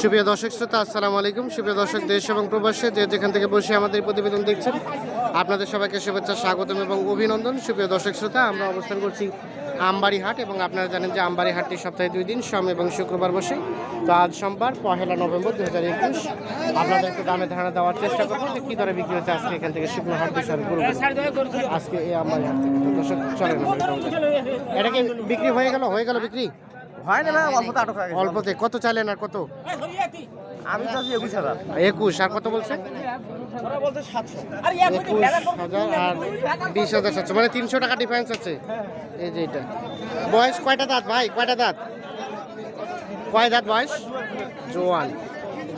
সুপ্রিয় দর্শক শ্রোতা, আসসালামু আলাইকুম। সুপ্রিয় দর্শক, দেশ এবং প্রবাসে যে যেখান থেকে বসে আমাদের প্রতিবেদন দেখছেন, আপনাদের সবাইকে শুভেচ্ছা, স্বাগতম এবং অভিনন্দন। সুপ্রিয় দর্শক শ্রোতা, আমরা অবস্থান করছি আমবাড়ি হাট এবং আপনারা জানেন যে আমবাড়ি হাটটি সপ্তাহে দুই দিন, সোম এবং শুক্রবার বসে। তো আজ সোমবার, পহেলা নভেম্বর দু হাজার একুশ। আপনাদের একটু দামে ধারণা দেওয়ার চেষ্টা করব যে কী দরে বিক্রি হচ্ছে আজকে এখান থেকে শুকনো হাট বিষয় গরু আজকে এই আমবাড়ি হাট থেকে দর্শক এটা এটা কি বিক্রি হয়ে গেল? হয়ে গেল বিক্রি? হয় না ভাই অল্প আটক হয়ে গেছে। অল্পতে। কত চাইলেন আর কত? আমি তো আছি একুশ হাজার। একুশ আর কত বলছে? একুশ হাজার আর বিশ হাজার সাতশো। মানে তিনশো টাকা ডিফারেন্স আছে। এই যে এটা। বয়স কয়টা দাঁত ভাই? কয়টা দাঁত? কয় দাঁত বয়স? জোয়ান।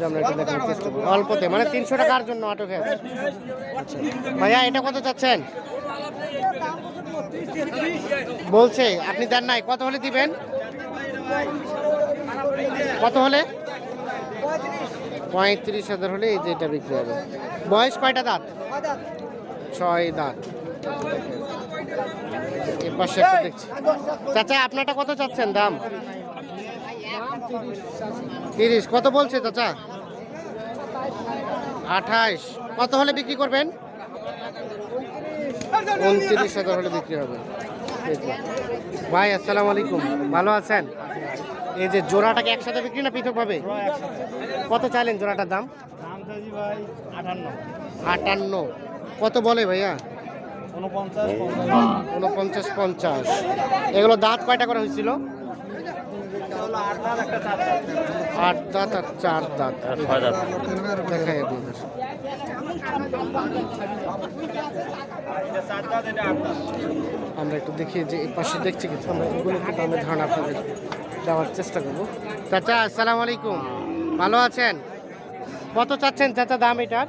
আমরা এটা দেখার চেষ্টা করি অল্পতে। মানে তিনশো টাকার জন্য আটক হয়ে আছে আচ্ছা। ভাইয়া এটা কত চাচ্ছেন? বলছে আপনি দেন নাই। কত হলে দিবেন? কত হলে? পঁয়ত্রিশ হাজার হলে এই যে এটা বিক্রি হবে। বয়স কয়টা দাঁত? ছয় দাঁত। চাচা, আপনারটা কত চাচ্ছেন দাম? তিরিশ। কত বলছে চাচা? আঠাইশ। কত হলে বিক্রি করবেন? উনত্রিশ হাজার হলে বিক্রি হবে। ভাই, আসসালামু আলাইকুম। ভালো আছেন? এই যে জোড়াটাকে একসাথে বিক্রি না পৃথকভাবে? কত চাইলেন জোড়াটার দাম? আটান্ন। কত বলে ভাইয়া? উনপঞ্চাশ পঞ্চাশ। এগুলো দাঁত কয়টা করা হয়েছিল? আট দাঁত একটা চার দাঁত। দাঁত আর চার দাঁত। দেখাই আমরা একটু দেখি যে এই পাশে দেখছি কিছু আমরা এগুলো একটু দামের ধারণা আপনাদের দেওয়ার চেষ্টা করব। চাচা, আসসালামু আলাইকুম। ভালো আছেন? কত চাচ্ছেন চাচা দাম এটার?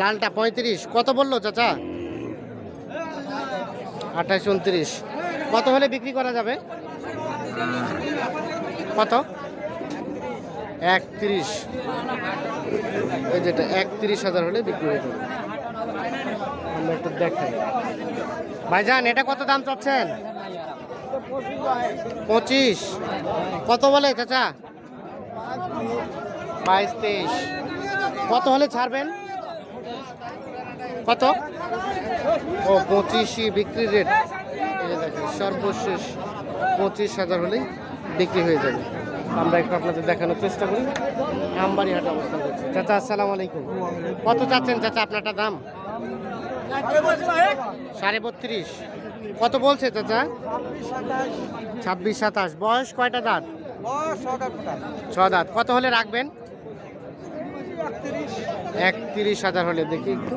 লালটা পঁয়ত্রিশ। কত বলল চাচা? আঠাশ, উনত্রিশ। কত হলে বিক্রি করা যাবে? কত? একত্রিশ। এই যেটা একত্রিশ হাজার হলে বিক্রি হয়ে যাবে। আমরা একটু দেখাই। ভাইজান, এটা কত দাম চাচ্ছেন? পঁচিশ। কত বলে চাচা? বাইশ, তেইশ। কত হলে ছাড়বেন? কত? ও, পঁচিশই বিক্রি রেট দেখেন, সর্বশেষ পঁচিশ হাজার হলেই বিক্রি হয়ে যাবে। আমরা একটু আপনাদের দেখানোর চেষ্টা করি। আমবাড়ি হাটে অবস্থান করছি। চাচা আসসালামু আলাইকুম। কত চাচ্ছেন চাচা আপনারটা দাম? সাড়ে বত্রিশ কত বলছে চাচা? ছাব্বিশ সাতাশ। বয়স কয়টা দাঁত? ছ দাঁত। কত হলে রাখবেন? একত্রিশ। হাজার হলে। দেখি একটু।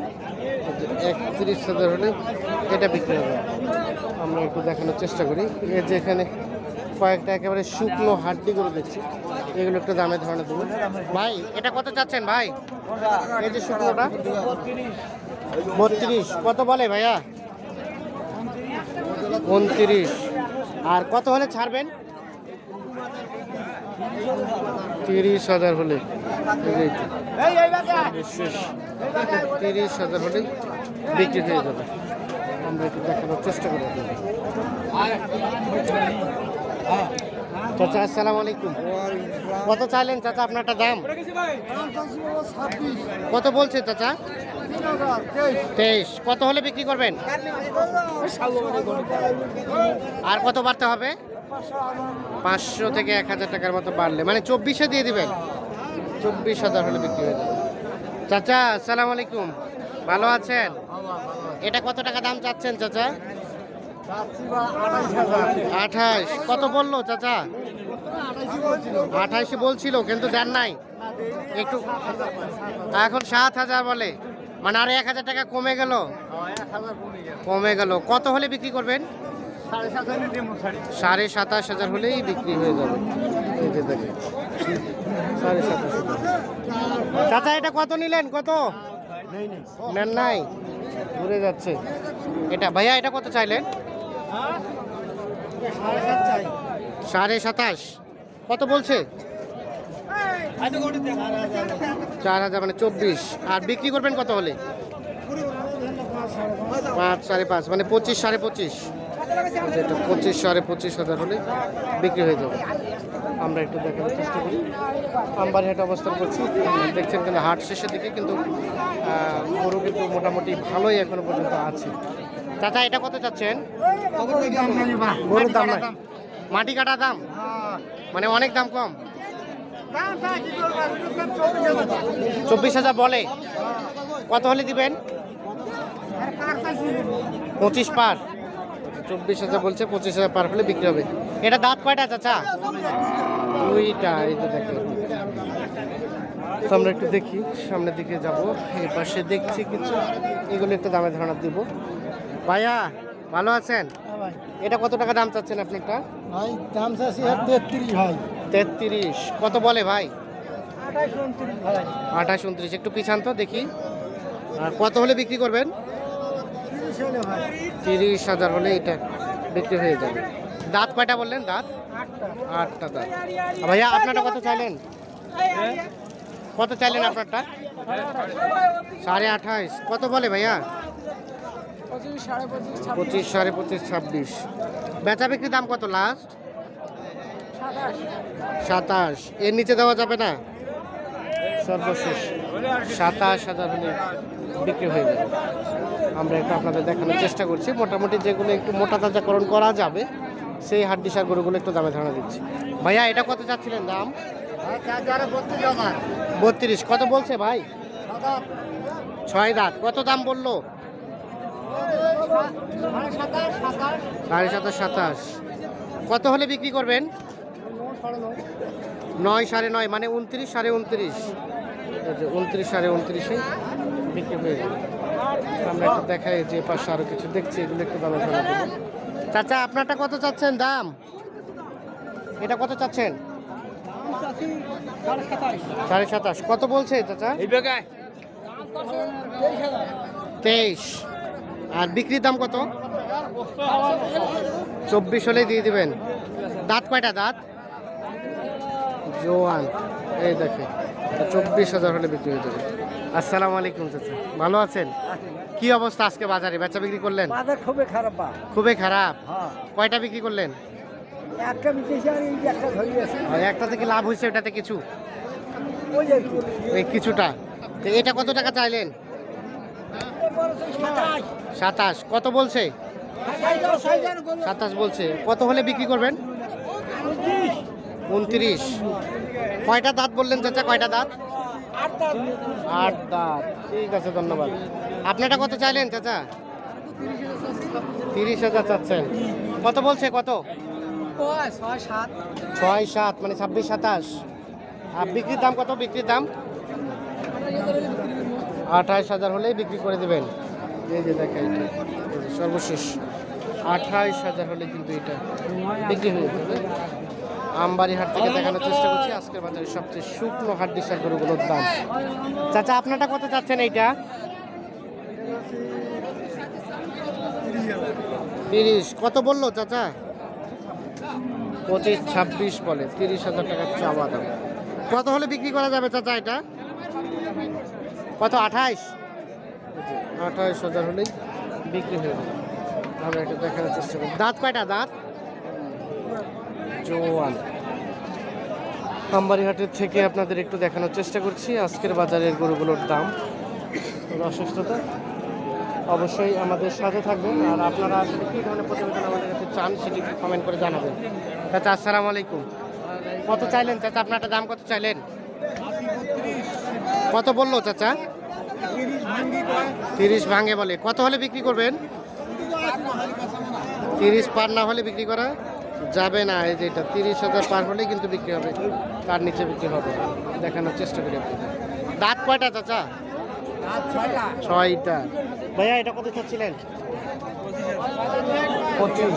একত্রিশ হাজার হলে এটা বিক্রি হবে। আমরা একটু দেখানোর চেষ্টা করি। যে এখানে কয়েকটা একেবারে শুকনো হাড্ডি করে দেখছি। এগুলো একটু দামে ধরনের দেবো। ভাই এটা কত চাচ্ছেন ভাই? এই যে শুকনোটা। বত্রিশ। কত বলে ভাইয়া? উনত্রিশ। আর কত হলে ছাড়বেন? তিরিশ হাজার হলে। তিরিশ হাজার হলে বিক্রি হয়ে যাবে। আমরা একটু দেখানোর চেষ্টা করি আপনাদের। চাচা, আসসালামু আলাইকুম। কত চাইলেন চাচা আপনারটা দাম? কত বলছে চাচা? তেইশ। কত হলে বিক্রি করবেন? আর কত বাড়তে হবে? পাঁচশো থেকে এক হাজার টাকার মতো বাড়লে। মানে চব্বিশে দিয়ে দিবেন? চব্বিশ হাজার হলে বিক্রি হয়ে চাচা, আসসালামু আলাইকুম। ভালো আছেন? এটা কত টাকা দাম চাচ্ছেন চাচা? আঠাশ। কত বলল চাচা? আঠাশে বলছিল কিন্তু দেন নাই। একটু এখন সাত হাজার বলে। মানে আর এক হাজার টাকা কমে গেল। কমে গেল। কত হলে বিক্রি করবেন? সাড়ে সাতাশ হাজার হলেই বিক্রি হয়ে যাবে। সাড়ে সাতাশ হাজার। চাচা এটা কত নিলেন? কত? নেন নাই? ঘুরে যাচ্ছে। এটা ভাইয়া এটা কত চাইলেন? সাড়ে সাতাশ। কত বলছে? চার হাজার মানে চব্বিশ। আর বিক্রি করবেন কত হলে? পাঁচ, সাড়ে পাঁচ মানে পঁচিশ, সাড়ে পঁচিশ। যেটা পঁচিশ সাড়ে পঁচিশ হাজার হলে বিক্রি হয়ে যাবে। আমরা একটু দেখানোর চেষ্টা করি। আমবাড়ি হাটে অবস্থান করছি। দেখছেন কিন্তু হাট শেষের দিকে কিন্তু গরু কিন্তু মোটামুটি ভালোই এখনও পর্যন্ত আছে। চাচা, এটা কত চাচ্ছেন? দাম মাটি কাটা দাম? মানে অনেক দাম কম? চব্বিশ হাজার বলে। কত হলে দিবেন? পঁচিশ পার। চব্বিশ হাজার বলছে পঁচিশ হাজার পার হলে বিক্রি হবে। এটা দাঁত কয়টা চাচা? দুইটা এই যে দেখেন। তো আমরা একটু দেখি সামনের দিকে যাব। এই পাশে দেখছি কিছু এগুলো একটু দামে ধারণা দিব। ভাইয়া ভালো আছেন? এটা কত টাকা দাম চাচ্ছেন আপনারটা? ভাই দাম চাচ্ছি তেত্রিশ ভাই। তেত্রিশ। কত বলে ভাই? আঠাশ উনত্রিশ ভাই। আঠাশ উনত্রিশ। একটু পিছান তো দেখি। আর কত হলে বিক্রি করবেন? তিরিশ হাজার হলে এটা বিক্রি হয়ে যাবে। দাঁত কয়টা বললেন? দাঁত? আটটা দাঁত। ভাইয়া, আপনারটা কত চাইলেন? কত চাইলেন আপনারটা? সাড়ে আঠাইশ। কত বলে ভাইয়া? পঁচিশ, সাড়ে পঁচিশ, ছাব্বিশ। বেচা বিক্রি দাম কত লাস্ট সাতাশ। এর নিচে দেওয়া যাবে না? সর্বশেষ। সাতাশ হাজার হলে বিক্রি হয়ে যাবে। আমরা একটু আপনাদের দেখানোর চেষ্টা করছি। মোটামুটি যেগুলো একটু মোটা তাজাকরণ করা যাবে, সেই হাড্ডিসার গরুগুলো একটু দামে ধারণা দিচ্ছি। ভাইয়া, এটা কত চাচ্ছিলেন দাম? বত্রিশ। কত বলছে ভাই? ছয় দাঁত। কত দাম বলল? সাড়ে সাতাশ সাতাশ। কত হলে বিক্রি করবেন? নয় সাড়ে নয় মানে উনত্রিশ সাড়ে উনত্রিশ। উনত্রিশ সাড়ে উনত্রিশে বিক্রি হয়ে যাবে আমরা একটু দেখাই যে পাশে আরও কিছু দেখছি এগুলো একটু দামে ধরে দেবো চাচা আপনারটা কত চাচ্ছেন দাম? এটা কত চাচ্ছেন? সাড়ে সাতাশ। কত বলছে চাচা? তেইশ। আর বিক্রির দাম কত? চব্বিশ হলেই দিয়ে দিবেন। দাঁত কয়টা দাঁত? জোয়ান। এই দেখে। চব্বিশ হাজার হলে বিক্রি হয়ে যাবে আসসালামু আলাইকুম চাচা। ভালো আছেন? কি অবস্থা আজকে বাজারে? বেচা বিক্রি করলেন? বাজার খুবই খারাপ বা খুবই খারাপ? হ্যাঁ। কয়টা বিক্রি করলেন? একটা বিকেছে আর এই যে একটা ধরিয়েছে আর একটা থেকে লাভ হয়েছে ওটাতে কিছু? ওই যে একটু। এই কিছুটা। তো এটা কত টাকা চাইলেন? সাতাশ। কত বলছে। সাতাশ বলছে। কত হলে বিক্রি করবেন? উনত্রিশ। কয়টা দাঁত বললেন চাচা, কয়টা দাঁত? আট দাঁত। ঠিক আছে, ধন্যবাদ। আপনারটা কত চাইলেন চাচা? তিরিশ হাজার চাচ্ছেন। কত বলছে, কত? ছয় সাত মানে ছাব্বিশ সাতাশ। আর বিক্রির দাম কত? বিক্রির দাম? আঠাশ হাজার হলেই বিক্রি করে দেবেন। এই যে দেখা এটা সর্বশেষ। আঠাইশ হাজার হলে কিন্তু এটা বিক্রি হয়ে যাবে। আমবাড়ি হাট থেকে দেখানোর চেষ্টা করছি। আজকের বাজারে সবচেয়ে শুকনো হাট ডিসার গরুগুলোর দাম। চাচা, আপনারটা কত চাচ্ছেন এইটা? তিরিশ। কত বলল চাচা? পঁচিশ, ছাব্বিশ বলে। তিরিশ হাজার টাকা চাওয়া দাম। কত হলে বিক্রি করা যাবে চাচা এটা? কত, আঠাইশ? আঠাইশ হাজার হলেই বিক্রি হয়ে যাবে। আমরা এটা দেখানোর চেষ্টা করি দাঁত কয়টা? দাঁত? জোয়ান। আমবাড়িহাটের থেকে আপনাদের একটু দেখানোর চেষ্টা করছি। আজকের বাজারের গরুগুলোর দাম। অসুস্থতা অবশ্যই আমাদের সাথে থাকবেন। আর আপনারা কী ধরনের প্রতিবেদন আমাদের কাছে চান সেটি কমেন্ট করে জানাবেন। চাচা, আসসালামু আলাইকুম। কত চাইলেন চাচা? আপনারটা দাম কত চাইলেন? কত বলল চাচা? তিরিশ ভাঙে বলে। কত হলে বিক্রি করবেন? তিরিশ পার না হলে বিক্রি করা? যাবে না এই যে এটা তিরিশ হাজার পার হলেই কিন্তু বিক্রি হবে তার নিচে বিক্রি হবে দেখানোর চেষ্টা করি আপনাদের দাঁত কয়টা চাচা? ছয়টা। ভাইয়া এটা কত চাচ্ছিলেন? পঁচিশ।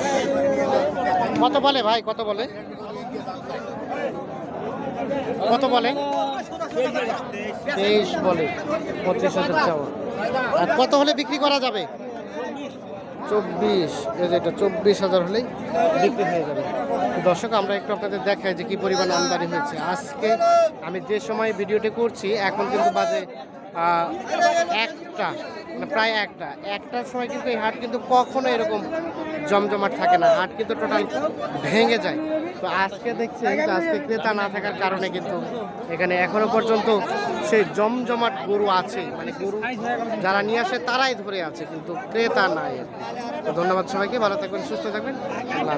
কত বলে ভাই কত বলে? কত বলে? তেইশ বলে পঁচিশ হাজার চাওয়া। আর কত হলে বিক্রি করা যাবে? চব্বিশ এই যে এটা চব্বিশ হাজার হলেই বিক্রি হয়ে যাবে। দর্শক আমরা একটু আপনাদের দেখাই যে কী পরিমাণ আমদানি হয়েছে। আজকে আমি যে সময় ভিডিওটি করছি এখন কিন্তু বাজে আহ, একটা মানে প্রায় একটা। একটার সময় কিন্তু এই হাট কিন্তু কখনো এরকম জমজমাট থাকে না। হাট কিন্তু টোটাল ভেঙে যায়। তো আজকে দেখছি আজকে ক্রেতা না থাকার কারণে কিন্তু এখানে এখনও পর্যন্ত সেই জমজমাট গরু আছে। মানে গরু যারা নিয়ে আসে তারাই ধরে আছে, কিন্তু ক্রেতা নাই। তো ধন্যবাদ সবাইকে। ভালো থাকবেন, সুস্থ থাকবেন। আল্লাহ